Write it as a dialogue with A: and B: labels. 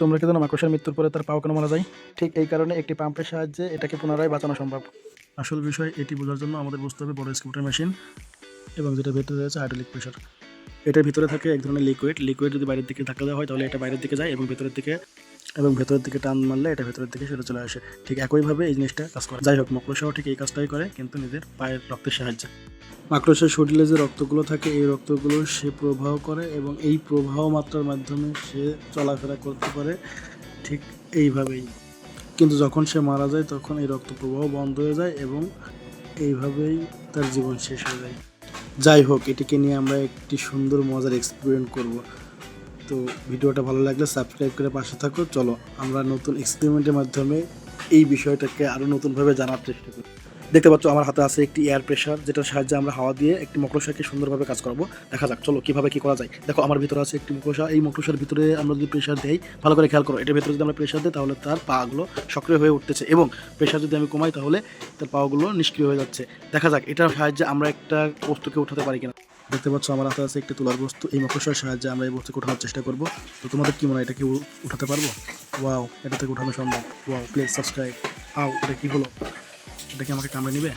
A: তোমরা কি জানো মাকড়সার মৃত্যুর পরে তার পাও কেন মারা যায়? ঠিক এই কারণে একটি পাম্পের সাহায্যে এটাকে পুনরায় বাঁচানো সম্ভব। আসল বিষয়, এটি বোঝার জন্য আমাদের বুঝতে হবে বড় স্কুটার মেশিন এবং যেটা ভেতরে রয়েছে হাইড্রোলিক প্রেশার এটার ভিতরে থাকে এক ধরনের লিকুইড লিকুইড যদি বাইরের দিকে ধাক্কা দেওয়া হয়, তাহলে এটা বাইরের দিকে যায় এবং ভেতরের দিকে এবং ভেতরের দিকে টান মারলে এটা ভেতরের দিকে সেটা চলে আসে। ঠিক একইভাবে এই জিনিসটা কাজ করে। যাই হোক, মকড়সাও ঠিক এই কাজটাই করে, কিন্তু নিজের পায়ের রক্তের সাহায্যে। মাকড়সার শরীরে যে রক্তগুলো থাকে, এই রক্তগুলো সে প্রবাহ করে এবং এই প্রবাহ মাত্রার মাধ্যমে সে চলাফেরা করতে পারে ঠিক এইভাবেই। কিন্তু যখন সে মারা যায়, তখন এই রক্ত প্রবাহ বন্ধ হয়ে যায় এবং এইভাবেই তার জীবন শেষ হয়ে যায়। যাই হোক, এটিকে নিয়ে আমরা একটি সুন্দর মজার এক্সপেরিমেন্ট করব। তো ভিডিওটা ভালো লাগলে সাবস্ক্রাইব করে পাশে থাকো। চলো, আমরা নতুন এক্সপেরিমেন্টের মাধ্যমে এই বিষয়টাকে আরও নতুনভাবে জানার চেষ্টা করি। দেখতে পাচ্ছ আমার হাতে আছে একটি এয়ার প্রেশার যেটার সাহায্যে আমরা হাওয়া দিয়ে একটি মকড়সাকে সুন্দরভাবে কাজ করব। দেখা যাক, চলো, কীভাবে কি করা যায়। দেখো, আমার ভিতরে আছে একটি মকড়সা এই মকড়সার ভিতরে আমরা যদি প্রেশার দেই, ভালো করে খেয়াল করো, এটার ভিতরে যদি আমরা প্রেশার দিই, তাহলে তার পাগুলো সক্রিয় হয়ে উঠতেছে এবং প্রেশার যদি আমি কমাই, তাহলে তার পাগুলো নিষ্ক্রিয় হয়ে যাচ্ছে। দেখা যাক, এটার সাহায্যে আমরা একটা বস্তুকে উঠাতে পারি কিনা। দেখতে পাচ্ছ, আমার হাতে আছে একটি তোলার বস্তু। এই মকড়সার সাহায্যে আমরা এই বস্তুকে উঠানোর চেষ্টা করব। তো তোমাদের কি মনে হয়, এটা কি উঠাতে পারব? ওয়াও, এটা থেকে উঠানো সম্ভব। ওয়াও প্লিজ সাবস্ক্রাইব আও, এটা কি হলো? এটা কি আমাকে কামড়ে নিবে।